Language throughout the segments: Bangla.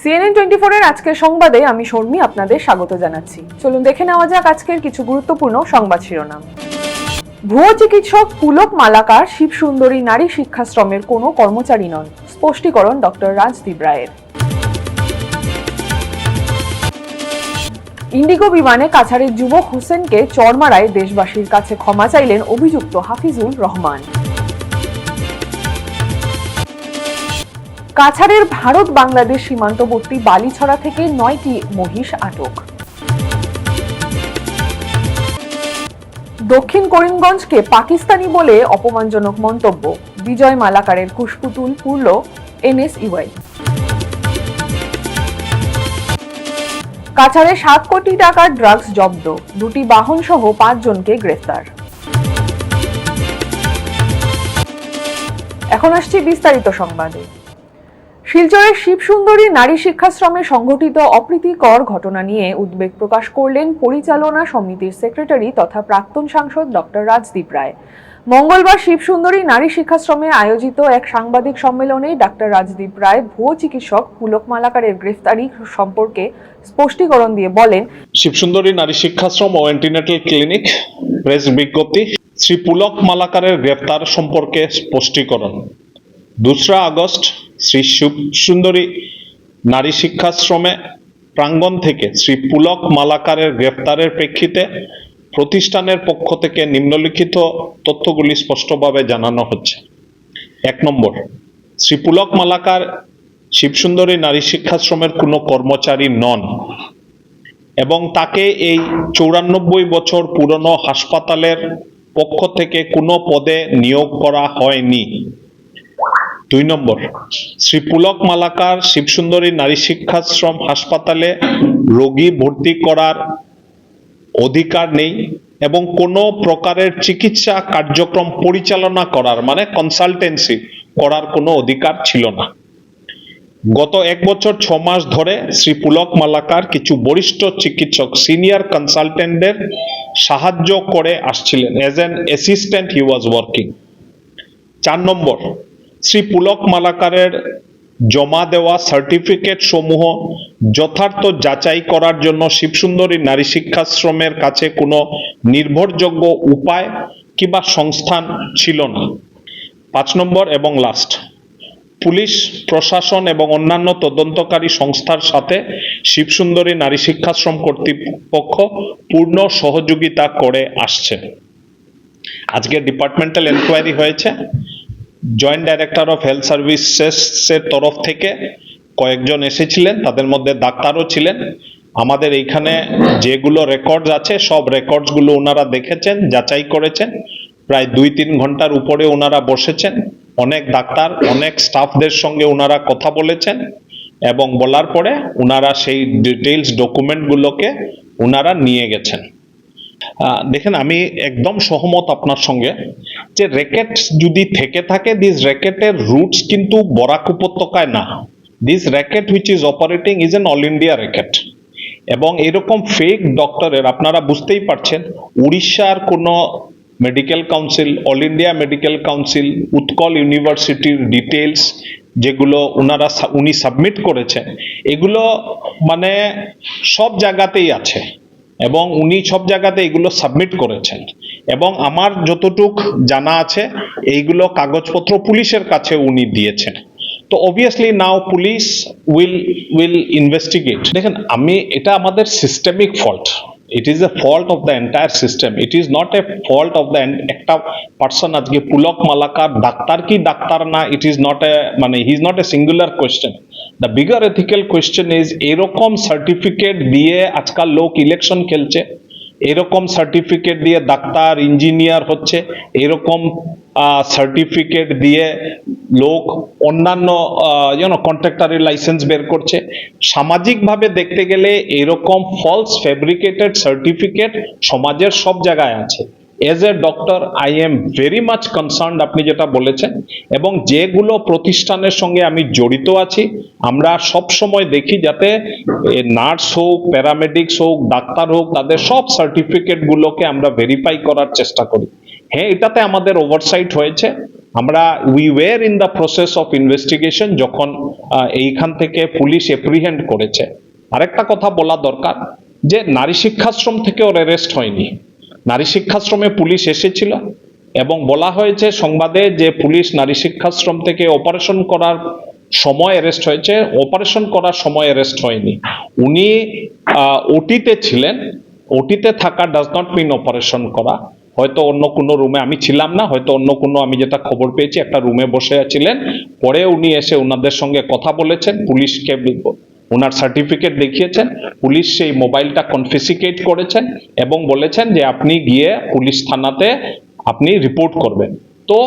সিএনএন টোয়েন্টি ফোরের আজকের সংবাদে আমি শর্মী আপনাদের স্বাগত জানাচ্ছি। চলুন দেখে নেওয়া যাক আজকের কিছু গুরুত্বপূর্ণ সংবাদ শিরোনাম। ভুয়ো চিকিৎসক পুলক মালাকার শিব সুন্দরী নারী শিক্ষাশ্রমের কোনো কর্মচারী নন, স্পষ্টীকরণ ডক্টর রাজদীপ রায়ের। ইন্ডিগো বিমানে কাছাড়ের যুবক হোসেনকে চড় মারায় দেশবাসীর কাছে ক্ষমা চাইলেন অভিযুক্ত হাফিজুল রহমান। কাছাড়ের ভারত বাংলাদেশ সীমান্তবর্তী বালিছড়া থেকে নয়টি মহিষ আটক। দক্ষিণ করিমগঞ্জকে পাকিস্তানি বলে অপমানজনক মন্তব্য। বিজয় মালাকারের কুশপুতুল পুরল এনএসইউআই। কাছাড়ে সাত কোটি টাকার ড্রাগস জব্দ। দুটি বাহন সহ পাঁচজনকে গ্রেফতার। এখন আসছি বিস্তারিত সংবাদে। শিলচরের শিবসুন্দরী নারী শিক্ষাশ্রমে সংঘটিত অপ্রীতিকর ঘটনা নিয়ে উদ্বেগ প্রকাশ করলেন পরিচালনা সমিতির সেক্রেটারি তথা প্রাক্তন সাংসদ ডক্টর রাজদীপ রায়। মঙ্গলবার শিবসুন্দরী নারী শিক্ষাশ্রমে আয়োজিত এক সাংবাদিক সম্মেলনে ডাক্তার রাজদীপ রায় ভুয়ো চিকিৎসক পুলক মালাকারের গ্রেফতারি সম্পর্কে স্পষ্টীকরণ দিয়ে বলেন, শিবসুন্দরী নারী শিক্ষাশ্রম ও অ্যান্টিনেটাল ক্লিনিক প্রেস বিজ্ঞপ্তি শ্রী পুলক মালাকারের গ্রেফতার সম্পর্কে স্পষ্টীকরণ। দোসরা আগস্ট শ্রী শিবসুন্দরী নারী শিক্ষাশ্রমে প্রাঙ্গণ থেকে শ্রী পুলক মালাকারের গ্রেফতারের প্রেক্ষিতে প্রতিষ্ঠানের পক্ষ থেকে নিম্নলিখিত তথ্যগুলি স্পষ্টভাবে জানানো হচ্ছে। এক নম্বর, শ্রী পুলক মালাকার শিবসুন্দরী নারী শিক্ষাশ্রমের কোনো কর্মচারী নন এবং তাকে এই চৌরানব্বই বছর পুরনো হাসপাতালের পক্ষ থেকে কোনো পদে নিয়োগ করা হয়নি। দুই নম্বর, শ্রী পুলক মালাকার শিবসুন্দরী নারী শিক্ষাশ্রম হাসপাতালে রোগী ভর্তি করার অধিকার নেই এবং কোনো প্রকারের চিকিৎসা কার্যক্রম পরিচালনা করার মানে কনসালটেন্সি করার কোনো অধিকার ছিল না। গত এক বছর ছ মাস ধরে শ্রী পুলক মালাকার কিছু বরিষ্ঠ চিকিৎসক সিনিয়র কনসালটেন্টদের সাহায্য করে আসছিলেন। As an assistant he was working চার নম্বর শ্রী পুলক মালাকারের জমা দেওয়া সার্টিফিকেট সমূহ যথার্থ যাচাই করার জন্য শিবসুন্দরী নারী শিক্ষাশ্রমের কাছে কোনো নির্ভরযোগ্য উপায় কিংবা সংস্থান ছিল না। পাঁচ নম্বর এবং লাস্ট, পুলিশ, প্রশাসন এবং অন্যান্য তদন্তকারী সংস্থার সাথে শিবসুন্দরী নারী শিক্ষাশ্রম কর্তৃপক্ষ পূর্ণ সহযোগিতা করে আসছে। আজকে ডিপার্টমেন্টাল এনকোয়ারি হয়েছে। জয়েন্ট ডাইরেক্টর অফ হেলথ সার্ভিসেসের তরফ থেকে কয়েকজন এসেছিলেন, তাদের মধ্যে ডাক্তারও ছিলেন। আমাদের এইখানে যেগুলো রেকর্ডস আছে, সব রেকর্ডসগুলো ওনারা দেখেছেন, যাচাই করেছেন। প্রায় দুই তিন ঘণ্টার উপরে ওনারা বসেছেন। অনেক ডাক্তার, অনেক স্টাফদের সঙ্গে ওনারা কথা বলেছেন এবং বলার পরে ওনারা সেই ডিটেলস ডকুমেন্টগুলোকে ওনারা নিয়ে গেছেন। দেখেন, আমি একদম সহমত আপনার সঙ্গে যে র্যাকেট যদি থেকে থাকে দিস র্যাকেটের রুটস কিন্তু বরাক উপত্যকায় না। This racket which is operating is an all India racket এবং এরকম ফেক ডক্টরের আপনারা বুঝতেই পারছেন, উড়িষ্যার কোনো medical council all India medical council Utkal ইউনিভার্সিটির ডিটেলস যেগুলো ওনারা উনি সাবমিট করেছেন, এগুলো মানে সব জায়গাতেই আছে। এবং উনি সব জায়গাতে এগুলো সাবমিট করেছেন। এবং আমার যতটুক জানা আছে, এইগুলো কাগজপত্র পুলিশের কাছে উনি দিয়েছেন। তো obviously now police will will investigate দেখেন, আমি, এটা আমাদের systemic fault it is a fault of the entire system it is not a fault of the একটা পার্সন আজকে পুলক মালাকার ডাক্তার কি ডাক্তার না ইট ইজ নট এ মানে he is not a singular question the bigger ethical question is এরকম সার্টিফিকেট দিয়ে আজকাল লোক ইলেকশন খেলছে এরকম সার্টিফিকেট দিয়ে ডাক্তার ইঞ্জিনিয়ার হচ্ছে, এরকম সার্টিফিকেট দিয়ে লোক অন্যান্য যেন কন্ট্রাক্টারের লাইসেন্স বের করছে। সামাজিকভাবে দেখতে গেলে এরকম ফলস ফেব্রিকেটেড সার্টিফিকেট সমাজের সব জায়গায় আছে। As a doctor I am very much concern আপনি যেটা বলেছেন, এবং যেগুলো প্রতিষ্ঠানের সঙ্গে আমি জড়িত আছি, আমরা সব সময় দেখি যাতে নার্স হোক, প্যারামেডিক্স হোক, ডাক্তার হোক, তাদের সব সার্টিফিকেট গুলোকে আমরা ভেরিফাই করার চেষ্টা করি। হ্যাঁ এটাতে আমাদের ওভারসাইট হয়েছে। আমরা we were in the process of investigation যখন এইখান থেকে পুলিশ এপ্রিহেন্ড করেছে। আরেকটা কথা বলা দরকার, যে নারী শিক্ষাশ্রম থেকে ওর অ্যারেস্ট হয়নি। নারী শিক্ষাশ্রমে পুলিশ এসেছিল এবং বলা হয়েছে সংবাদে যে পুলিশ নারী শিক্ষাশ্রম থেকে অপারেশন করার সময় অ্যারেস্ট হয়েছে। অপারেশন করার সময় অ্যারেস্ট হয়নি। উনি ওটিতে ছিলেন। ওটিতে থাকা ডাজ নট মিন অপারেশন করা। হয়তো অন্য কোনো রুমে আমি ছিলাম না, হয়তো অন্য কোনো আমি যেটা খবর পেয়েছি, একটা রুমে বসে ছিলেন পরে উনি এসে ওনাদের সঙ্গে কথা বলেছেন। পুলিশকে ওনার সার্টিফিকেট দেখিয়েছেন, পুলিশ সেই মোবাইলটা কনফিসিকেট করেছেন এবং বলেছেন যে আপনি গিয়ে পুলিশ থানাতে আপনি রিপোর্ট করবেন। তো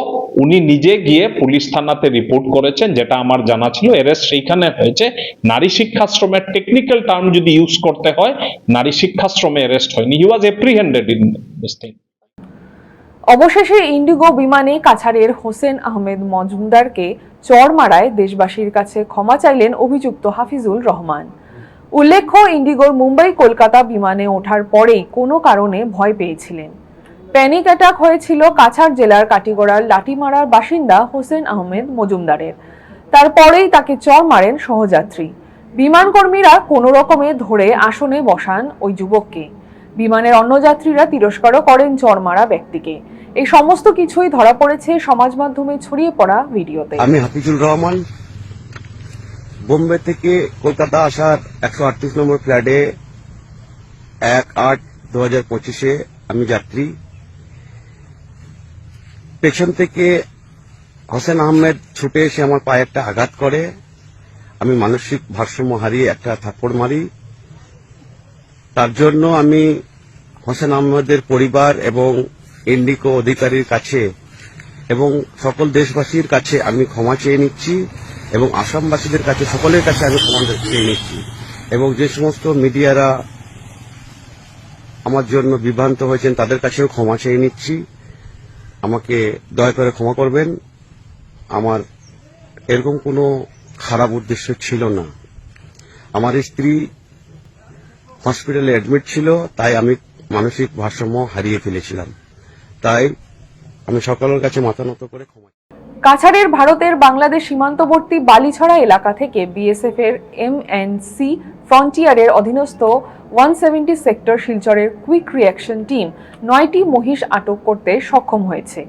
উনি নিজে গিয়ে পুলিশ থানাতে রিপোর্ট করেছেন, যেটা আমার জানা ছিল। এরেস্ট সেইখানে হয়েছে, নারী শিক্ষাশ্রমের টেকনিক্যাল টার্ম যদি ইউজ করতে হয়, নারী শিক্ষাশ্রমে অ্যারেস্ট হয়নি। He was apprehended in this thing অবশেষে ইন্ডিগো বিমানে কাছাড়ের হোসেন আহমেদ মজুমদারকে চর মারায় দেশবাসীর কাছে ক্ষমা চাইলেন অভিযুক্ত হাফিজুল রহমান। উল্লেখ্য, ইন্ডিগোর মুম্বাই কলকাতা বিমানে ওঠার পরেই কোনো কারণে ভয় পেয়েছিলেন। প্যানিক অ্যাটাক হয়েছিল কাছাড় জেলার কাটিগড়ার লাটিমারার বাসিন্দা হোসেন আহমেদ মজুমদারের। তারপরেই তাকে চর মারেন সহযাত্রী। বিমান কর্মীরা কোনো রকমে ধরে আসনে বসান ওই যুবককে। বিমানের অন্য যাত্রীরা তিরস্কারও করেন চরমারা ব্যক্তিকে। এই সমস্ত কিছুই ধরা পড়েছে সমাজ মাধ্যমে ছড়িয়ে পড়া ভিডিওতে। আমি হাফিজুর রহমান, বোম্বে থেকে কলকাতা আসার একশো আটত্রিশ নম্বর ফ্ল্যাটে এক আট দু হাজার পঁচিশে আমি যাত্রী। পেছন থেকে হোসেন আহমেদ ছুটে এসে আমার পায়ে একটা আঘাত করে। আমি মানসিক ভারসাম্য হারিয়ে একটা থাপ্পড় মারি। তার জন্য আমি হোসেন আহমেদের পরিবার এবং ইন্ডিকো অধিকারীর কাছে এবং সকল দেশবাসীর কাছে আমি ক্ষমা চেয়ে নিচ্ছি এবং আসামবাসীদের কাছে, সকলের কাছে আমি ক্ষমা চেয়ে নিচ্ছি এবং যে সমস্ত মিডিয়ারা আমার জন্য বিভ্রান্ত হয়েছেন, তাদের কাছেও ক্ষমা চেয়ে নিচ্ছি। আমাকে দয়া করে ক্ষমা করবেন। আমার এরকম কোনো খারাপ উদ্দেশ্য ছিল না। আমার স্ত্রী হসপিটালে অ্যাডমিট ছিল, তাই আমি মানসিক ভারসাম্য হারিয়ে ফেলেছিলাম। তাই আমি সকলের কাছে মাথা নত করে ক্ষমা কাছাড়ের ভারতের বাংলাদেশ সীমান্তবর্তী বালিছড়া এলাকা থেকে বিএসএফ এর এমএনসি ফ্রন্টিয়ারের অধীনস্থ ওয়ান সেভেন্টি সেক্টর শিলচরের কুইক রিয়াকশন টিম নয়টি মহিষ আটক করতে সক্ষম হয়েছে।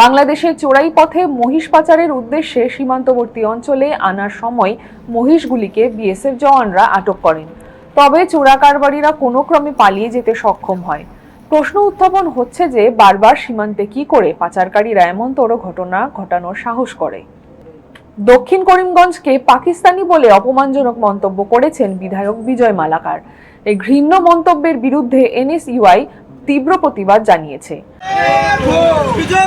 বাংলাদেশের চোরাই পথে মহিষ পাচারের উদ্দেশ্যে সীমান্তবর্তী অঞ্চলে আনার সময় মহিষগুলিকে বিএসএফ জওয়ানরা আটক করেন। তবে চোরা কারবারিরা কোনো ক্রমে পালিয়ে যেতে সক্ষম হয়। প্রশ্ন উত্থাপন হচ্ছে যে বারবার সীমান্তে কি করে পাচারকারীরা এমনতর ঘটনা ঘটানোর সাহস করে। দক্ষিণ করিমগঞ্জকে পাকিস্তানি বলে অপমানজনক মন্তব্য করেছেন বিধায়ক বিজয় মালাকার। এই ঘৃণ্য মন্তব্যের বিরুদ্ধে এনএসইউআই তীব্র প্রতিবাদ জানিয়েছে। বিজয়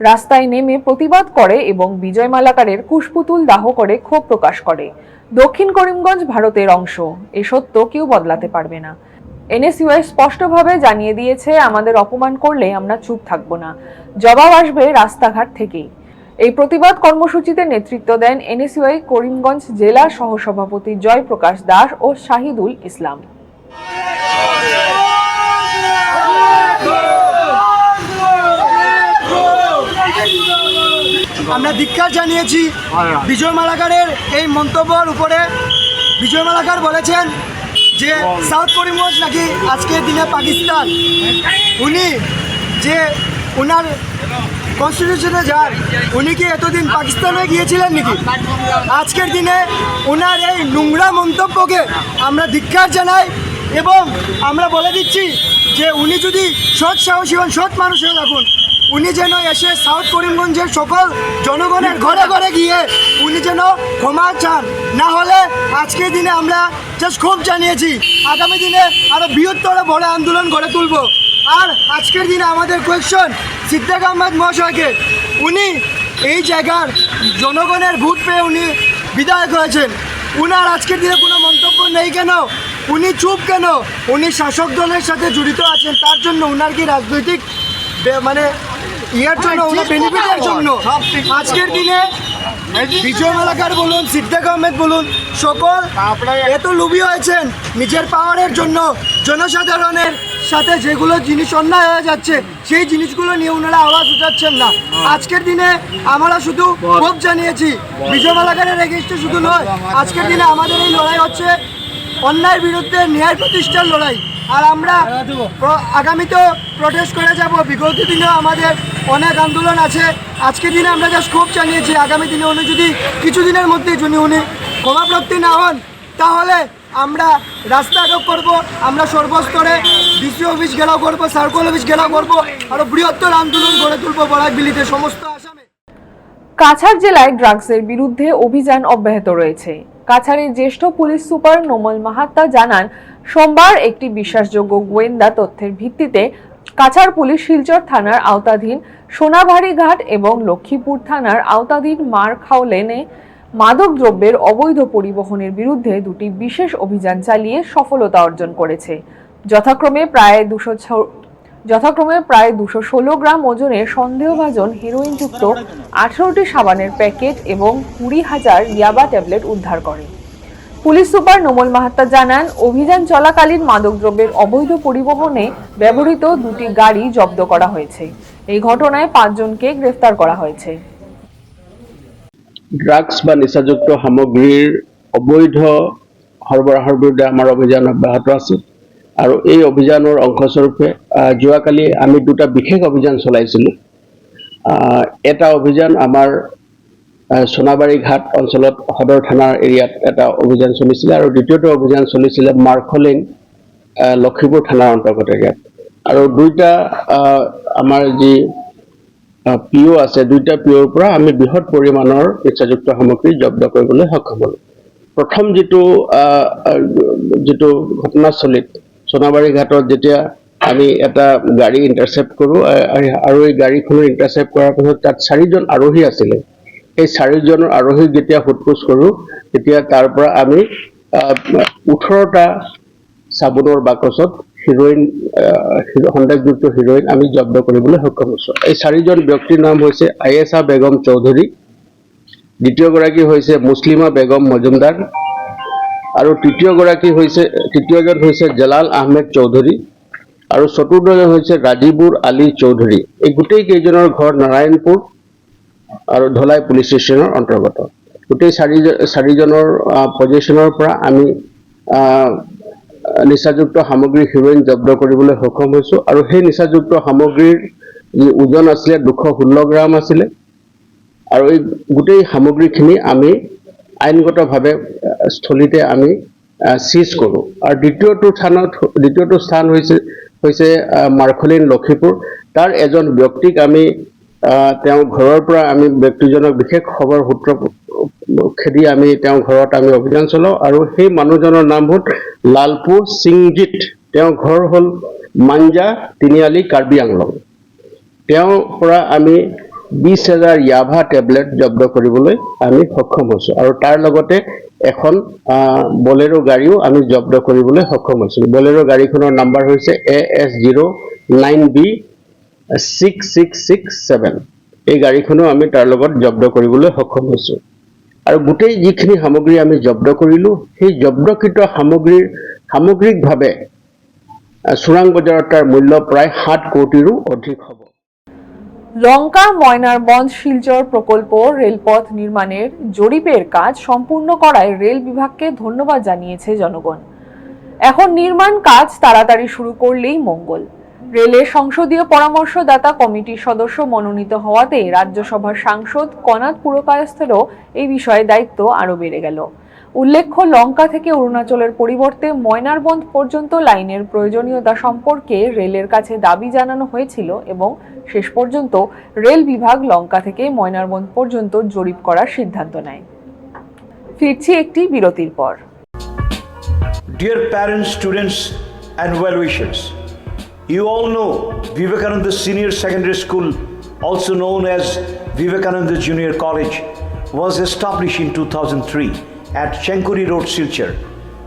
রাস্তায় নেমে প্রতিবাদ করে এবং বিজয় মালাকারের কুশপুতুল দাহ করে ক্ষোভ প্রকাশ করে। দক্ষিণ করিমগঞ্জ ভারতের অংশ। এ সত্য কেউ বদলাতে পারবে না। এনএসইউআই স্পষ্টভাবে জানিয়ে দিয়েছে, আমাদের অপমান করলে আমরা চুপ থাকব না। জবাব আসবে রাস্তাঘাট থেকেই। এই প্রতিবাদ কর্মসূচিতে নেতৃত্ব দেন এনএসইউআই করিমগঞ্জ জেলা সহসভাপতি জয়প্রকাশ দাস ও শাহিদুল ইসলাম। আমরা ধিক্কার জানিয়েছি বিজয় মালাকারের এই মন্তব্যর উপরে। বিজয় মালাকার বলেছেন যে, সাউথ করিমগঞ্জ নাকি আজকের দিনে পাকিস্তান। উনি যে ওনার কনস্টিটিউশনে যান, উনি কি এতদিন পাকিস্তানে গিয়েছিলেন নাকি? আজকের দিনে ওনার এই নোংরা মন্তব্যকে আমরা ধিক্কার জানাই এবং আমরা বলে দিচ্ছি যে, উনি যদি সৎ সাহসী হন, সৎ মানুষ হয়ে থাকুন। উনি যেন এসে সাউথ করিমগঞ্জের সকল জনগণের ঘরে ঘরে গিয়ে উনি যেন ক্ষমা চান। না হলে আজকের দিনে আমরা জাস্ট ক্ষোভ জানিয়েছি, আগামী দিনে আরও বৃহত্তর বড় আন্দোলন গড়ে তুলব। আর আজকের দিনে আমাদের কোয়েকশন সিদ্দিক আহমেদ মহাশয়কে, উনি এই জায়গার জনগণের ভোট পেয়ে উনি বিদায় হয়েছেন। উনার আজকের দিনে কোনো মন্তব্য নেই কেন? উনি চুপ কেন? উনি শাসক দলের সাথে জড়িত আছেন, তার জন্য উনার কি রাজনৈতিক মানে ইয়ের জন্য ওনার বেনিফিটের জন্য। আজকের দিনে বিজয় মালাকার বলুন সিদ্দিক আহমেদ বলুন সকল এত লুবি হয়েছেন নিজের পাওয়ারের জন্য জনসাধারণের সাথে যেগুলো জিনিস অন্যায় হয়ে যাচ্ছে সেই জিনিসগুলো নিয়ে ওনারা আওয়াজ উঠাচ্ছেন না। আজকের দিনে আমরা শুধু ক্ষোভ জানিয়েছি বিজয় মালাকারের এগেস্টে শুধু নয় আজকের দিনে আমাদের এই লড়াই হচ্ছে অন্যায়ের বিরুদ্ধে ন্যায় প্রতিষ্ঠার লড়াই। আর আমরা আগামীতেও প্রটেস্ট করে যাব বিগত দিনেও আমাদের অনেক আন্দোলন আছে। আজকের দিনে আমরা জাস্ট ক্ষোভ জানিয়েছি, আগামী দিনে উনি যদি কিছুদিনের মধ্যে যদি উনি ক্ষমাপ্রাপ্তি না হন, তাহলে আমরা রাস্তা আটক করব, আমরা সর্বস্তরে ডিসি অফিস ঘেরাও করব সার্কল অফিস ঘেরাও করব আরও বৃহত্তর আন্দোলন গড়ে তুলবো বরাকবিলিতে সমস্ত আসামে। কাছাড় জেলায় ড্রাগসের বিরুদ্ধে অভিযান অব্যাহত রয়েছে। কাছাড়ের জ্যেষ্ঠ পুলিশ সুপার নোমল মাহাত্তা জানান, সোমবার একটি বিশ্বাসযোগ্য গোয়েন্দা তথ্যের ভিত্তিতে কাছাড় পুলিশ শিলচর থানার আওতাধীন সোনাভারী ঘাট এবং লক্ষ্মীপুর থানার আওতাধীন মারখাও লেনে মাদক দ্রব্যের অবৈধ পরিবহনের বিরুদ্ধে দুটি বিশেষ অভিযান চালিয়ে সফলতা অর্জন করেছে। যথাক্রমে প্রায় দুশো যথাক্রমে প্রায় দুশো ষোলো গ্রাম ওজনের সন্দেহভাজন হেরোইনযুক্ত আঠারোটি সাবানের প্যাকেট এবং কুড়ি হাজার ইয়াবা ট্যাবলেট উদ্ধার করে। পুলিশ সুপার নোমল মাহাত্তা জানান, অভিযান চলাকালীন মাদকদ্রব্যের অবৈধ পরিবহনে ব্যবহৃত দুটি গাড়ি জব্দ করা হয়েছে। এই ঘটনায় পাঁচজনকে গ্রেফতার করা হয়েছে। ড্ৰাগছ বা নিচাযুক্ত সামগ্ৰীৰ অবৈধ সৰবৰাহৰ বিৰুদ্ধে আমাৰ অভিযান অব্যাহত আছে। আৰু এই অভিযানৰ অংশস্বৰূপে যোৱাকালি আমি দুটা বিশেষ অভিযান চলাইছিলোঁ। এটা অভিযান আমাৰ আহ, সোণাবাৰী ঘাট অঞ্চলত সদৰ থানাৰ এৰিয়াত এটা অভিযান চলিছিলে আৰু দ্বিতীয়টো অভিযান চলিছিলে মাৰ্খলিন আহ, লক্ষীপুৰ থানাৰ অন্তৰ্গত এৰিয়াত আৰু দুইটা আমাৰ যি পিঅ' আছে দুইটা পিঅ'ৰ পৰা আমি বৃহৎ পৰিমাণৰ নিচাযুক্ত সামগ্ৰী জব্দ কৰিবলৈ সক্ষম হ'লোঁ। প্ৰথম যিটো যিটো ঘটনাস্থলীত সোণাবাৰী ঘাটত যেতিয়া আমি এটা গাড়ী ইণ্টাৰচেপ্ট কৰোঁ আৰু এই গাড়ীখনৰ ইণ্টাৰচেপ্ট কৰাৰ পিছত তাত চাৰিজন আৰোহী আছিলে সেই চাৰিজনৰ আৰোহীক যেতিয়া সোধপোছ কৰোঁ, তেতিয়া তাৰ পৰা আমি ওঠৰটা চাবোনৰ বাকচত হিৰইন হিৰ- সন্দেহযুক্ত হিৰইন আমি জব্দ কৰিবলৈ সক্ষম হৈছোঁ। এই চাৰিজন ব্যক্তিৰ নাম হৈছে আয়েছা বেগম চৌধুৰী, দ্বিতীয়গৰাকী হৈছে মুছলিমা বেগম মজুমদাৰ, আৰু তৃতীয়গৰাকী হৈছে, তৃতীয়জন হৈছে জলাল আহমেদ চৌধুৰী, আৰু চতুৰ্থজন হৈছে ৰাজীবুৰ আলী চৌধুৰী। এই গোটেই কেইজনৰ ঘৰ নাৰায়ণপুৰ আৰু ধলাই পুলিচ ষ্টেচনৰ অন্তৰ্গত। গোটেই চাৰি চাৰিজনৰ পজিশ্যনৰ পৰা আমি নিচাযুক্ত সামগ্ৰী হিৰইন জব্দ কৰিবলৈ সক্ষম হৈছোঁ আৰু সেই নিচাযুক্ত সামগ্ৰীৰ যি ওজন আছিলে, দুশ ষোল্ল গ্ৰাম আছিলে, আৰু এই গোটেই সামগ্ৰীখিনি আমি আইনগতভাৱে স্থলীতে আমি চিজ কৰোঁ। আৰু দ্বিতীয়টো স্থানত, দ্বিতীয়টো স্থান হৈছে হৈছে মাৰ্খলিন লক্ষীপুৰ। তাৰ এজন ব্যক্তিক আমি তেওঁৰ ঘৰৰ পৰা আমি ব্যক্তিজনক বিশেষ খবৰ সূত্ৰ, খেদি আমি তেওঁৰ ঘৰত আমি অভিযান চলাওঁ আৰু সেই মানুহজনৰ নাম হ'ল লালপু সিংজিত। তেওঁৰ ঘৰ হ'ল মাঞ্জা তিনিআলি কাৰ্বি আংলং। তেওঁৰ পৰা আমি বিছ হাজাৰ য়াভা টেবলেট জব্দ কৰিবলৈ আমি সক্ষম হৈছোঁ আৰু তাৰ লগতে এখন বলেৰো গাড়ীও আমি জব্দ কৰিবলৈ সক্ষম হৈছোঁ। বলেৰো গাড়ীখনৰ নাম্বাৰ হৈছে A S zero' nine B six six six seven এই গাড়ীখনো আমি তাৰ লগত জব্দ কৰিবলৈ সক্ষম হৈছোঁ। আৰু গোটেই যিখিনি সামগ্ৰী আমি জব্দ কৰিলোঁ, সেই জব্দকৃত সামগ্ৰীৰ, সামগ্ৰিকভাৱে চোৰাং বজাৰত তাৰ মূল্য প্ৰায় সাত কোটিৰো অধিক হ'ব। লঙ্কা ময়নারবন্দ শিলচর প্রকল্প রেলপথ নির্মাণের জরিপের কাজ সম্পূর্ণ করায় রেল বিভাগকে ধন্যবাদ জানিয়েছে জনগণ। এখন নির্মাণ কাজ তাড়াতাড়ি শুরু করলেই মঙ্গল। রেলের সংসদীয় পরামর্শদাতা কমিটির সদস্য মনোনীত হওয়াতে রাজ্যসভার সাংসদ কনাদ পুরকায়স্থেরও এই বিষয়ে দায়িত্ব আরও বেড়ে গেল। উল্লেখ্য লঙ্কা থেকে অরুণাচলের পরিবর্তে ময়নারবন্দ পর্যন্ত লাইনের প্রয়োজনীয়তা সম্পর্কে রেলের কাছে দাবি জানানো হয়েছিল এবং শেষ পর্যন্ত রেল বিভাগ লঙ্কা থেকে ময়নারবন্দ পর্যন্ত জরিপ করার সিদ্ধান্ত নেয়। ফিরছি একটি বিরতির পর। Dear parents, students, and well wishers, You all know Vivekananda Senior Secondary School, also known as Vivekananda Junior College, was established in 2003 at Chenkuri Road, Silchar,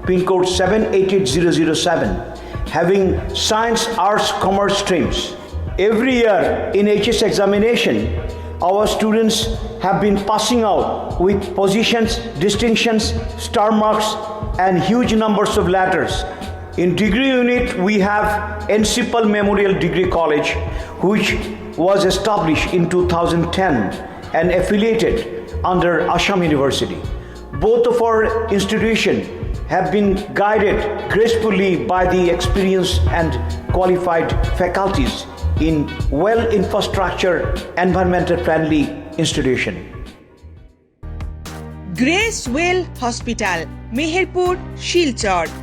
pin code 788007, having science, arts, commerce streams. Every year in HS examination, our students have been passing out with positions, distinctions, star marks, and huge numbers of letters. In degree unit, we have Encipal Memorial Degree College, which was established in 2010 and affiliated under Assam University. Both of our institutions have been guided gracefully by the experienced and qualified faculties in well infrastructure, environmental friendly institution. Grace Well Hospital, Meherpur, Shilchar.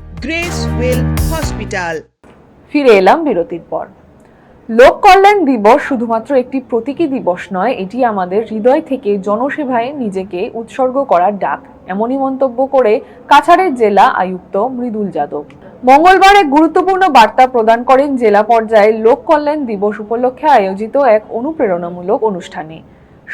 Grace Well hospital ফিরে এলাম বিরতির পর। লোক কল্যাণ দিবস শুধুমাত্র একটি প্রতীকী দিবস নয়, এটি আমাদের হৃদয় থেকে জনসেবায় নিজেকে উৎসর্গ করার ডাক। এমনই মন্তব্য করে কাছাড়ের জেলা আয়ুক্ত মৃদুল যাদব। মঙ্গলবার এক গুরুত্বপূর্ণ বার্তা প্রদান করেন জেলা পর্যায়ে লোক কল্যাণ দিবস উপলক্ষে আয়োজিত এক অনুপ্রেরণামূলক অনুষ্ঠানে।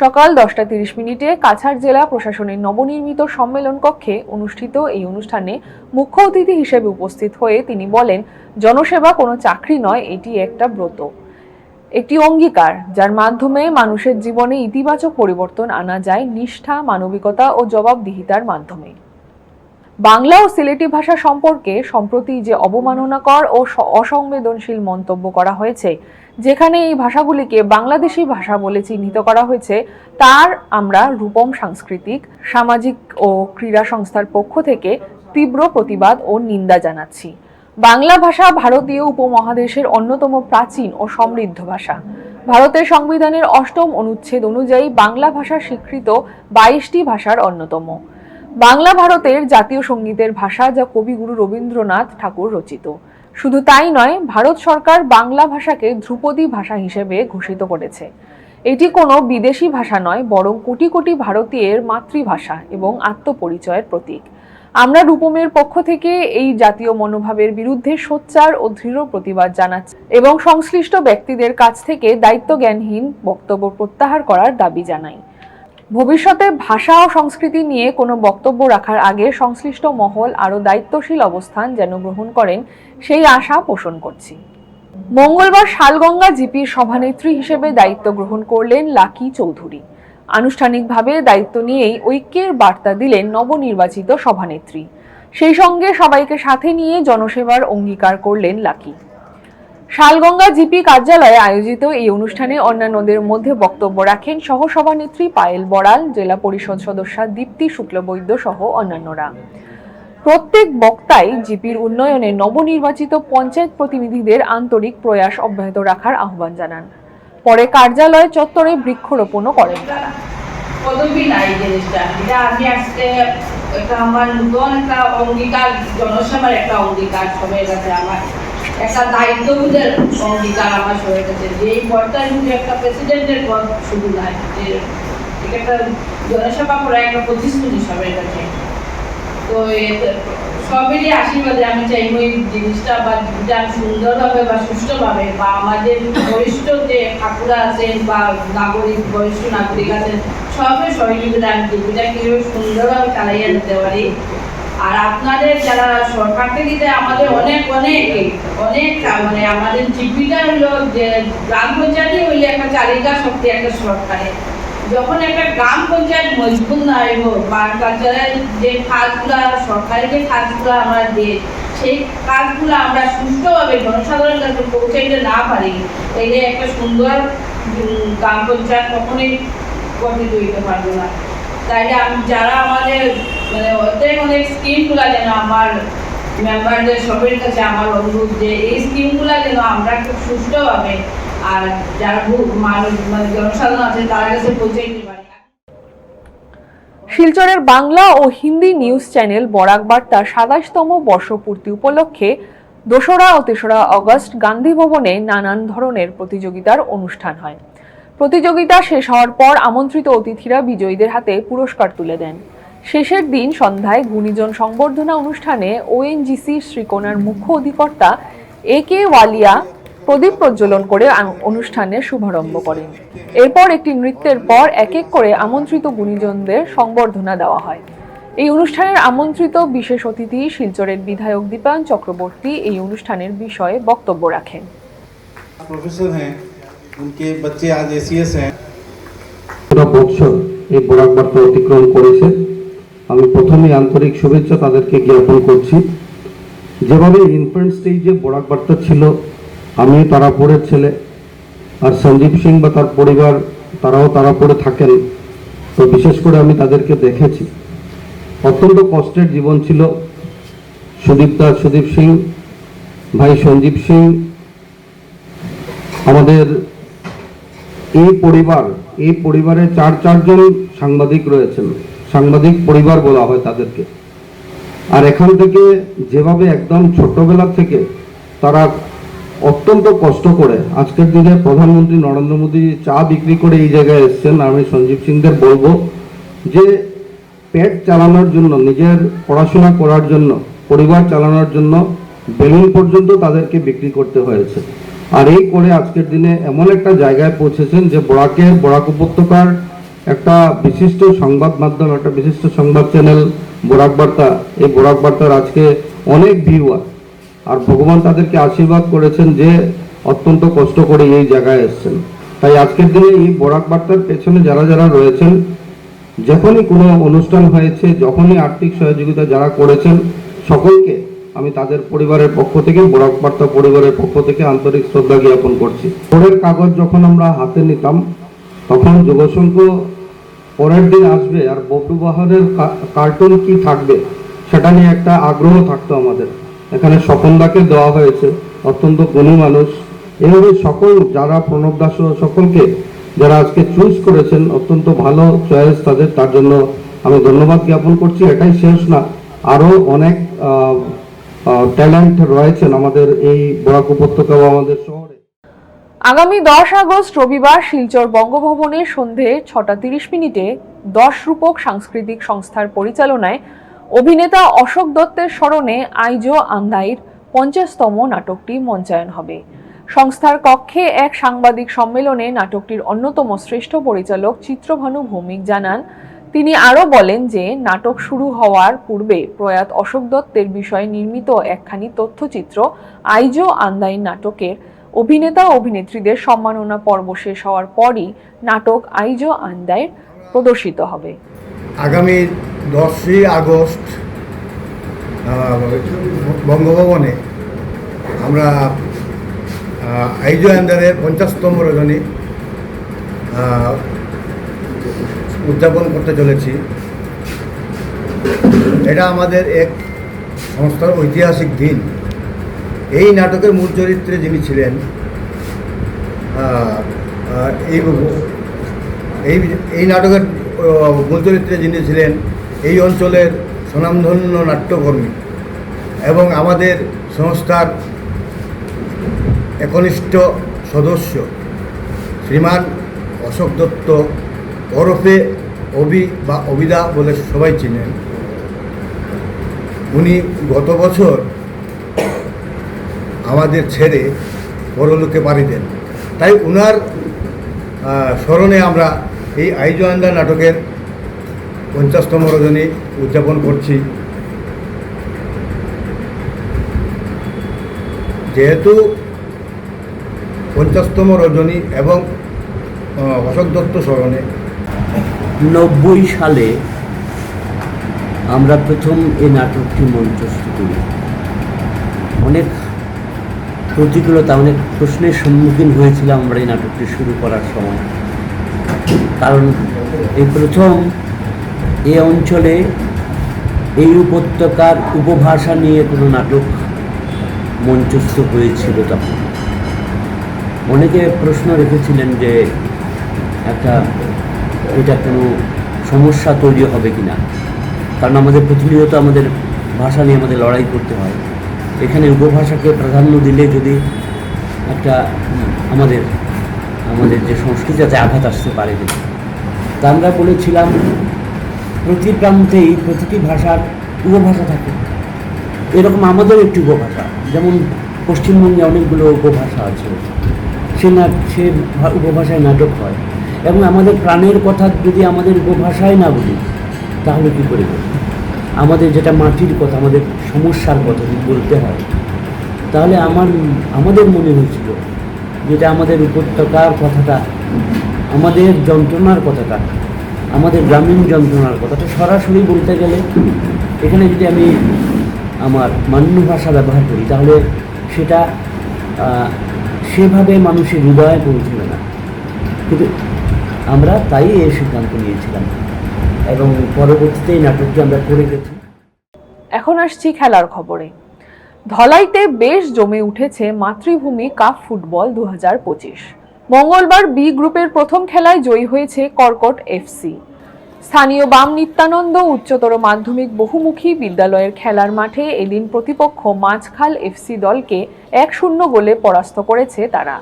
সকাল দশটা তিরিশ মিনিটে কাছাড় জেলা প্রশাসনের নবনির্মিত সম্মেলন কক্ষে অনুষ্ঠিত এই অনুষ্ঠানে মুখ্য অতিথি হিসেবে উপস্থিত হয়ে তিনি বলেন, জনসেবা কোনো চাকরি নয়, এটি একটা ব্রত। একটি অঙ্গীকার, যার মাধ্যমে মানুষের জীবনে ইতিবাচক পরিবর্তন আনা যায় নিষ্ঠা, মানবিকতা ও জবাবদিহিতার মাধ্যমে। বাংলা ও সিলেটি ভাষা সম্পর্কে সম্প্রতি যে অবমাননাকর ও অসংবেদনশীল মন্তব্য করা হয়েছে, যেখানে এই ভাষাগুলিকে বাংলাদেশি ভাষা বলে চিহ্নিত করা হয়েছে, তার আমরা রূপম সাংস্কৃতিক, সামাজিক ও ক্রীড়া সংস্থার পক্ষ থেকে তীব্র প্রতিবাদ ও নিন্দা জানাচ্ছি। বাংলা ভাষা ভারতীয় উপমহাদেশের অন্যতম প্রাচীন ও সমৃদ্ধ ভাষা। ভারতের সংবিধানের অষ্টম অনুচ্ছেদ অনুযায়ী বাংলা ভাষা স্বীকৃত বাইশটি ভাষার অন্যতম। বাংলা ভারতের জাতীয় সঙ্গীতের ভাষা যা কবিগুরু রবীন্দ্রনাথ ঠাকুর রচিত। শুধু তাই নয়, ভারত সরকার বাংলা ভাষাকে ধ্রুপদী ভাষা হিসেবে ঘোষিত করেছে। এটি কোনো বিদেশি ভাষা নয়, বরং কোটি কোটি ভারতীয়ের মাতৃভাষা এবং আত্মপরিচয়ের প্রতীক। আমরা রূপমের পক্ষ থেকে এই জাতীয় মনোভাবের বিরুদ্ধে সোচ্চার ও দৃঢ় প্রতিবাদ জানাচ্ছি এবং সংশ্লিষ্ট ব্যক্তিদের কাছ থেকে দায়িত্বজ্ঞানহীন বক্তব্য প্রত্যাহার করার দাবি জানাই। ভবিষ্যতে ভাষা ও সংস্কৃতি নিয়ে কোনো বক্তব্য রাখার আগে সংশ্লিষ্ট মহল আরও দায়িত্বশীল অবস্থান যেন গ্রহণ করেন, সেই আশা পোষণ করছি। মঙ্গলবার শালগঙ্গা জিপির সভানেত্রী হিসেবে দায়িত্ব গ্রহণ করলেন লাকি চৌধুরী। আনুষ্ঠানিকভাবে দায়িত্ব নিয়েই ঐক্যের বার্তা দিলেন নবনির্বাচিত সভানেত্রী। সেই সঙ্গে সবাইকে সাথে নিয়ে জনসেবার অঙ্গীকার করলেন লাকি। শালগঙ্গা জিপি কার্যালয়ে আয়োজিত এই অনুষ্ঠানে অন্যান্যদের মধ্যে বক্তব্য রাখেন সহসভানেত্রী পায়েল বড়াল, জেলা পরিষদ সদস্যা দীপ্তি শুক্লবৈদ্য সহ অন্যান্যরা। প্রত্যেক বক্তাই জিপির উন্নয়নে নবনির্বাচিত পঞ্চায়েত প্রতিনিধিদের আন্তরিক প্রয়াস অব্যাহত রাখার আহ্বান জানান। পরে কার্যালয় চত্বরে বৃক্ষরোপণও করেন তারা। একটা অঙ্গীকার জনসেবার একটা অঙ্গীকার সবাই কাছে আমার। একটা দায়িত্ববোধের অঙ্গীকার আমার সবাই কাছে যে এই পদটা শুধু একটা প্রেসিডেন্টের পদ শুধু নাই যে এটা একটা জনসেবা করা একটা প্রতিশ্রুতি সবাই কাছে। তো সবেরই আশীর্বাদে আমি চাইব এই জিনিসটা বা আমি সুন্দরভাবে বা সুষ্ঠুভাবে বা আমাদের বরিষ্ঠ যে ঠাকুরা আছেন বা নাগরিক, বরিষ্ঠ নাগরিক আছেন সবের সহযোগিতা আমি জীবিকা কীভাবে সুন্দরভাবে চালাইয়া যেতে পারি? আর আপনাদের যারা সরকার থেকে যে আমাদের অনেক অনেক অনেক মানে আমাদের জীবিকা হলো যে গ্রাম পঞ্চায়েতই হইলে একটা চালিকা শক্তি একটা সরকারের। যখন একটা গ্রাম পঞ্চায়েত মজবুত না হইব বা কালচারাল যে কাজগুলা সরকারি যে কাজগুলো আমরা দিই সেই কাজগুলো আমরা সুষ্ঠুভাবে জনসাধারণের কাছে পৌঁছাইতে না পারি, তাইলে একটা সুন্দর গ্রাম পঞ্চায়েত কখনোই গঠিত হইতে পারবে না। তাইলে যারা আমাদের মানে অনেক অনেক স্কিমগুলো যেন আমার মেম্বারদের সবের কাছে আমার অনুরোধ যে এই স্কিমগুলো যেন আমরা খুব সুষ্ঠুভাবে আর যারা মানুষ মানে জনসাধারণ আছে তার কাছে পৌঁছে দিতে পারি। শিলচরের বাংলা ও হিন্দি নিউজ চ্যানেল বরাক বার্তা সাতাশতম বর্ষপূর্তি উপলক্ষে দোসরা ও তেসরা অগস্ট গান্ধী ভবনে নানান ধরনের প্রতিযোগিতার অনুষ্ঠান হয়। প্রতিযোগিতা শেষ হওয়ার পর আমন্ত্রিত অতিথিরা বিজয়ীদের হাতে পুরস্কার তুলে দেন। শেষের দিন সন্ধ্যায় গুণীজন সংবর্ধনা অনুষ্ঠানে ওএনজিসি শ্রীকোনার মুখ্য অধিকর্তা এ কে ওয়ালিয়া প্রদীপ প্রজ্বলন করে আ- অনুষ্ঠানের শুভারম্ভ করেন এরপর একটি নৃত্যের পর এক এক করে আমন্ত্রিত গুণীজনদের সংবর্ধনা দেওয়া হয় এই অনুষ্ঠানের আমন্ত্রিত বিশেষ অতিথি শিলচরের বিধায়ক দীপায়ন চক্রবর্তী এই অনুষ্ঠানের বিষয়ে বক্তব্য রাখেন प्रोफेसर हैं उनके बच्चे आज एस हैं পুরো বছর এই বরাক বার্তা অতিক্রম করেছে আমি প্রথমে আন্তরিক শুভেচ্ছা তাদেরকে জ্ঞাপন করছি। যেভাবে ইনফ্যান্ট স্টেজে বরাক বার্তা ছিল আমি তারাপুরের ছেলে, আর সঞ্জীব সিং বা তার পরিবার, তারাও তারাপুরে থাকেন, তো বিশেষ করে আমি তাদেরকে দেখেছি। অত্যন্ত কষ্টের জীবন ছিল। সুদীপ দাস, সুদীপ সিং, ভাই সঞ্জীব সিং, আমাদের এই পরিবার, এই পরিবারে চার চারজন সাংবাদিক রয়েছেন। সাংবাদিক পরিবার বলা হয় তাদেরকে। আর এখান থেকে যেভাবে একদম ছোটবেলা থেকে তারা অত্যন্ত কষ্ট করে আজকের দিনে প্রধানমন্ত্রী নরেন্দ্র মোদী চা বিক্রি করে এই জায়গায় এসছেন, আমি সঞ্জীব সিংদের বলব যে পেট চালানোর জন্য, নিজের পড়াশোনা করার জন্য, পরিবার চালানোর জন্য বেলুন পর্যন্ত তাদেরকে বিক্রি করতে হয়েছে। আর এই করে আজকের দিনে এমন একটা জায়গায় পৌঁছেছেন যে বরাকের, বরাক উপত্যকার একটা বিশিষ্ট সংবাদ মাধ্যম, একটা বিশিষ্ট সংবাদ চ্যানেল, বোরাক বার্তা। এই বোরাক বার্তার আজকে অনেক ভিউয়ার আর ভগবান তাদেরকে আশীর্বাদ করেছেন যে অত্যন্ত কষ্ট করে এই জায়গায় এসেছেন। তাই আজকের দিনে এই বরাক বার্তার পেছনে যারা যারা রয়েছেন, যখনই কোনো অনুষ্ঠান হয়েছে, যখনই আর্থিক সহযোগিতা যারা করেছেন, সকলকে আমি তাদের পরিবারের পক্ষ থেকে, বরাক বার্তা পরিবারের পক্ষ থেকে আন্তরিক শ্রদ্ধা জ্ঞাপন করছি। পরের কাগজ যখন আমরা হাতে নিতাম, তখন যোগসংঘ পরের দিন আসবে আর ববলু বাহারের কার্টুন কি থাকবে, সেটা নিয়ে একটা আগ্রহ থাকতো আমাদের। এখানে স্বপনদাকে দেওয়া হয়েছে, অত্যন্ত গুণী মানুষ। এভাবে সকল যারা প্রণব দাস সকলকে যারা আজকে চুজ করেছেন, অত্যন্ত ভালো চয়েস তাদের, তার জন্য আমি ধন্যবাদ জ্ঞাপন করছি। এটাই শেষ না, আরও অনেক ট্যালেন্ট রয়েছেন আমাদের এই বরাক উপত্যকা আমাদের শহরে। আগামী দশ আগস্ট রবিবার শিলচর বঙ্গভবনে সন্ধে ছটা তিরিশ মিনিটে দশ রূপক সাংস্কৃতিক সংস্থার পরিচালনায় অভিনেতা অশোক দত্তের স্মরণে আইজো আন্দাইর পঞ্চাশতম নাটকটি মঞ্চায়ন হবে। সংস্থার কক্ষে এক সাংবাদিক সম্মেলনে নাটকটির অন্যতম শ্রেষ্ঠ পরিচালক চিত্রভানু ভৌমিক জানান, তিনি আরও বলেন যে নাটক শুরু হওয়ার পূর্বে প্রয়াত অশোক দত্তের বিষয়ে নির্মিত একখানি তথ্যচিত্র আইজো আন্দাইন নাটকের অভিনেতা অভিনেত্রীদের সম্মাননা পর্ব শেষ হওয়ার পরই নাটক আইজো আন্দাইর প্রদর্শিত হবে। আগামী দশই আগস্ট বঙ্গভবনে আমরা আইজো আন্দারের পঞ্চাশতম রজনী উদযাপন করতে চলেছি। এটা আমাদের এক সংস্থার ঐতিহাসিক দিন। এই নাটকের মূল চরিত্রে যিনি ছিলেন এই এই এই নাটকের মূল চরিত্রে যিনি ছিলেন, এই অঞ্চলের স্বনামধন্য নাট্যকর্মী এবং আমাদের সংস্থার একনিষ্ঠ সদস্য শ্রীমান অশোক দত্ত ওরফে অভি বা অবিদা বলে সবাই চিনেন। উনি গত বছর আমাদের ছেড়ে পরলোকে পাড়ি দেন। তাই আহ, স্মরণে আমরা এই আইজো আন্দা নাটকের পঞ্চাশতম রজনী উদযাপন করছি। যেহেতু পঞ্চাশতম রজনী এবং অশোক দত্ত স্মরণে। নব্বই সালে আমরা প্রথম এই নাটকটি মঞ্চস্থ করি। অনেক প্রতিকূলতা অনেক প্রশ্নের সম্মুখীন হয়েছিলাম আমরা এই নাটকটি শুরু করার সময়। কারণ এই প্রথম এই অঞ্চলে এই উপত্যকার উপভাষা নিয়ে কোনো নাটক মঞ্চস্থ হয়েছিল তখন। অনেকে প্রশ্ন রেখেছিলেন যে একটা, এটা কোনো সমস্যা তৈরি হবে কি না কারণ আমাদের প্রতিনিয়ত আমাদের ভাষা নিয়ে আমাদের লড়াই করতে হয়। এখানে উপভাষাকে প্রাধান্য দিলে যদি একটা আমাদের আমাদের যে সংস্কৃতি যাতে আঘাত আসতে পারে তা আমরা বলেছিলাম, প্রতি প্রান্তেই প্রতিটি ভাষার উপভাষা থাকে। এরকম আমাদের একটি উপভাষা, যেমন পশ্চিমবঙ্গে অনেকগুলো উপভাষা আছে। সে না, সে উপভাষায় নাটক হয়। এবং আমাদের প্রাণের কথা যদি আমাদের উপভাষায় না বলি, তাহলে কী করে? আমাদের যেটা মাটির কথা, আমাদের সমস্যার কথা বলতে হয়, তাহলে আমার, আমাদের মনে হয়েছিল যেটা আমাদের উপত্যকার কথাটা, আমাদের যন্ত্রণার কথাটা, আমাদের গ্রামীণ যন্ত্রণার কথাটা সরাসরি বলতে গেলে, এখানে যদি আমি আমার মান্য ভাষা ব্যবহার করি, তাহলে সেটা সেভাবে মানুষের হৃদয়ে পৌঁছবে না। কিন্তু আমরা তাই এই সিদ্ধান্ত নিয়েছিলাম এবং পরবর্তীতে এই নাটকটি আমরা করে গেছি। এখন আসছি খেলার খবরে। ধলাইতে বেশ জমে উঠেছে মাতৃভূমি কাপ ফুটবল দু মঙ্গলবার বি গ্রুপের প্রথম খেলায় জয়ী হয়েছে কর্কট এফসি স্থানীয় বাম নিত্যানন্দ উচ্চতর মাধ্যমিক বহুমুখী বিদ্যালয়ের খেলার মাঠে এদিন প্রতিপক্ষ মাঝখাল এফসি দলকে এক শূন্য গোলে পরাস্ত করেছে তারা।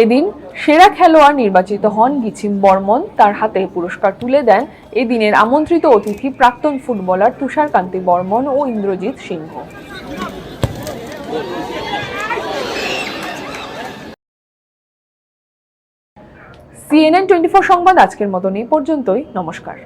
এদিন সেরা খেলোয়াড় নির্বাচিত হন গিছিম বর্মন। তার হাতে পুরস্কার তুলে দেন এদিনের আমন্ত্রিত অতিথি প্রাক্তন ফুটবলার তুষারকান্তি বর্মন ও Indrajit Singha. CNN twenty four সংবাদ আজকের মতন এই পর্যন্তই। নমস্কার।